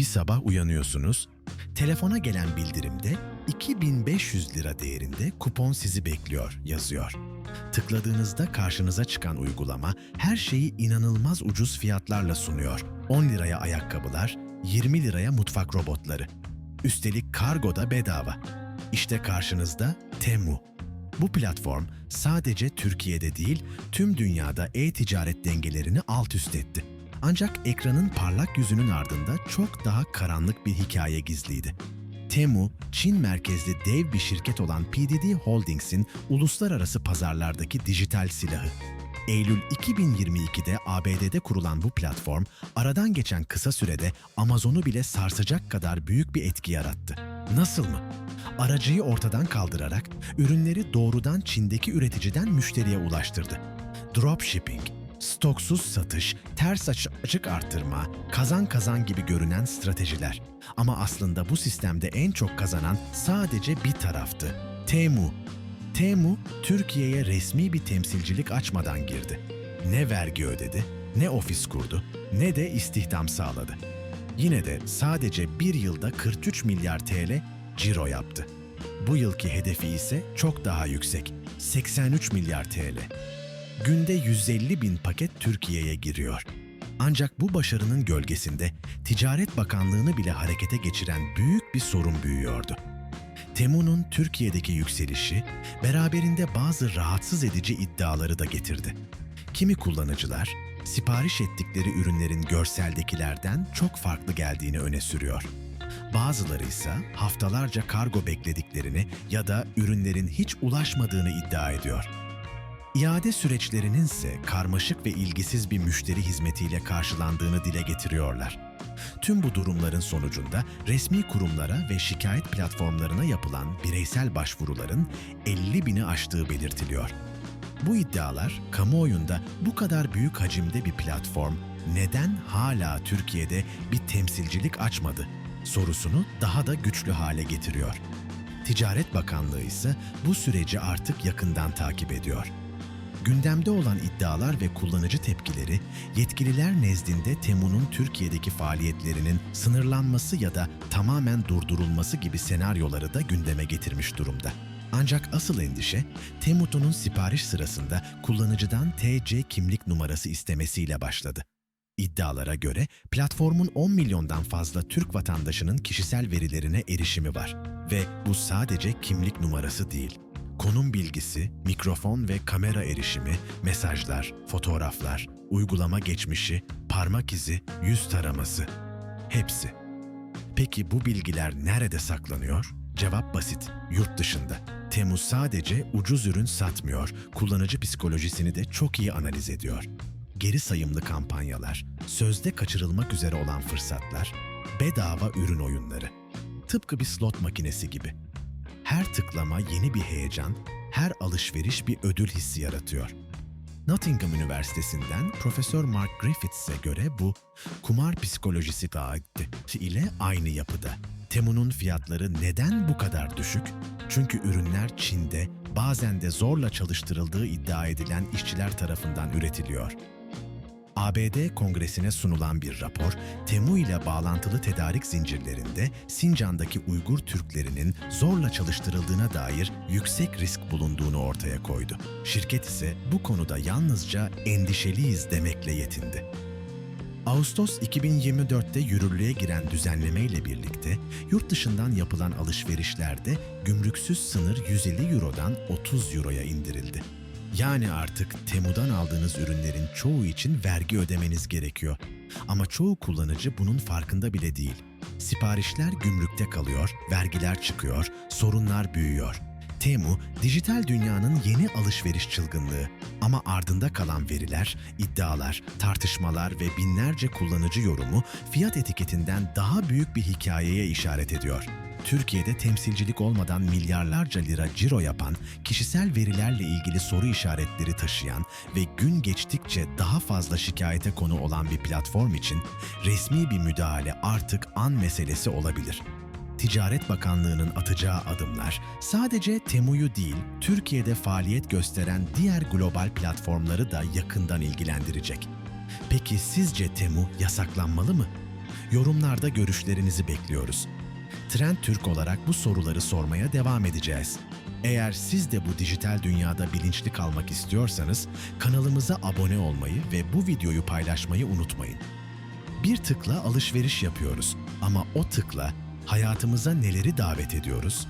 Bir sabah uyanıyorsunuz, telefona gelen bildirimde 2500 lira değerinde kupon sizi bekliyor yazıyor. Tıkladığınızda karşınıza çıkan uygulama her şeyi inanılmaz ucuz fiyatlarla sunuyor. 10 liraya ayakkabılar, 20 liraya mutfak robotları. Üstelik kargo da bedava. İşte karşınızda Temu. Bu platform sadece Türkiye'de değil, tüm dünyada e-ticaret dengelerini alt üst etti. Ancak ekranın parlak yüzünün ardında çok daha karanlık bir hikaye gizliydi. Temu, Çin merkezli dev bir şirket olan PDD Holdings'in uluslararası pazarlardaki dijital silahı. Eylül 2022'de ABD'de kurulan bu platform, aradan geçen kısa sürede Amazon'u bile sarsacak kadar büyük bir etki yarattı. Nasıl mı? Aracıyı ortadan kaldırarak ürünleri doğrudan Çin'deki üreticiden müşteriye ulaştırdı. Dropshipping, stoksuz satış, ters aç- açık artırma, kazan kazan gibi görünen stratejiler. Ama aslında bu sistemde en çok kazanan sadece bir taraftı. Temu. Temu, Türkiye'ye resmi bir temsilcilik açmadan girdi. Ne vergi ödedi, ne ofis kurdu, ne de istihdam sağladı. Yine de sadece bir yılda 43 milyar TL ciro yaptı. Bu yılki hedefi ise çok daha yüksek. 83 milyar TL. Günde 150 bin paket Türkiye'ye giriyor. Ancak bu başarının gölgesinde Ticaret Bakanlığı'nı bile harekete geçiren büyük bir sorun büyüyordu. Temu'nun Türkiye'deki yükselişi beraberinde bazı rahatsız edici iddiaları da getirdi. Kimi kullanıcılar sipariş ettikleri ürünlerin görseldekilerden çok farklı geldiğini öne sürüyor. Bazıları ise haftalarca kargo beklediklerini ya da ürünlerin hiç ulaşmadığını iddia ediyor. İade süreçlerinin ise karmaşık ve ilgisiz bir müşteri hizmetiyle karşılandığını dile getiriyorlar. Tüm bu durumların sonucunda resmi kurumlara ve şikayet platformlarına yapılan bireysel başvuruların 50 bini aştığı belirtiliyor. Bu iddialar kamuoyunda bu kadar büyük hacimde bir platform neden hala Türkiye'de bir temsilcilik açmadı sorusunu daha da güçlü hale getiriyor. Ticaret Bakanlığı ise bu süreci artık yakından takip ediyor. Gündemde olan iddialar ve kullanıcı tepkileri yetkililer nezdinde Temu'nun Türkiye'deki faaliyetlerinin sınırlanması ya da tamamen durdurulması gibi senaryoları da gündeme getirmiş durumda. Ancak asıl endişe Temu'nun sipariş sırasında kullanıcıdan TC kimlik numarası istemesiyle başladı. İddialara göre platformun 10 milyondan fazla Türk vatandaşının kişisel verilerine erişimi var ve bu sadece kimlik numarası değil. Konum bilgisi, mikrofon ve kamera erişimi, mesajlar, fotoğraflar, uygulama geçmişi, parmak izi, yüz taraması. Hepsi. Peki bu bilgiler nerede saklanıyor? Cevap basit, yurt dışında. Temmuz sadece ucuz ürün satmıyor, kullanıcı psikolojisini de çok iyi analiz ediyor. Geri sayımlı kampanyalar, sözde kaçırılmak üzere olan fırsatlar, bedava ürün oyunları. Tıpkı bir slot makinesi gibi. Her tıklama yeni bir heyecan, her alışveriş bir ödül hissi yaratıyor. Nottingham Üniversitesi'nden Profesör Mark Griffiths'e göre bu kumar psikolojisi taahhütü ile aynı yapıda. Temu'nun fiyatları neden bu kadar düşük? Çünkü ürünler Çin'de bazen de zorla çalıştırıldığı iddia edilen işçiler tarafından üretiliyor. ABD Kongresi'ne sunulan bir rapor, Temu ile bağlantılı tedarik zincirlerinde Sincan'daki Uygur Türklerinin zorla çalıştırıldığına dair yüksek risk bulunduğunu ortaya koydu. Şirket ise bu konuda yalnızca endişeliyiz demekle yetindi. Ağustos 2024'te yürürlüğe giren düzenleme ile birlikte yurt dışından yapılan alışverişlerde gümrüksüz sınır 150 Euro'dan 30 Euro'ya indirildi. Yani artık Temu'dan aldığınız ürünlerin çoğu için vergi ödemeniz gerekiyor. Ama çoğu kullanıcı bunun farkında bile değil. Siparişler gümrükte kalıyor, vergiler çıkıyor, sorunlar büyüyor. Temu, dijital dünyanın yeni alışveriş çılgınlığı. Ama ardında kalan veriler, iddialar, tartışmalar ve binlerce kullanıcı yorumu fiyat etiketinden daha büyük bir hikayeye işaret ediyor. Türkiye'de temsilcilik olmadan milyarlarca lira ciro yapan, kişisel verilerle ilgili soru işaretleri taşıyan ve gün geçtikçe daha fazla şikayete konu olan bir platform için resmi bir müdahale artık an meselesi olabilir. Ticaret Bakanlığı'nın atacağı adımlar sadece Temu'yu değil, Türkiye'de faaliyet gösteren diğer global platformları da yakından ilgilendirecek. Peki sizce Temu yasaklanmalı mı? Yorumlarda görüşlerinizi bekliyoruz. Trend Türk olarak bu soruları sormaya devam edeceğiz. Eğer siz de bu dijital dünyada bilinçli kalmak istiyorsanız kanalımıza abone olmayı ve bu videoyu paylaşmayı unutmayın. Bir tıkla alışveriş yapıyoruz ama o tıkla hayatımıza neleri davet ediyoruz?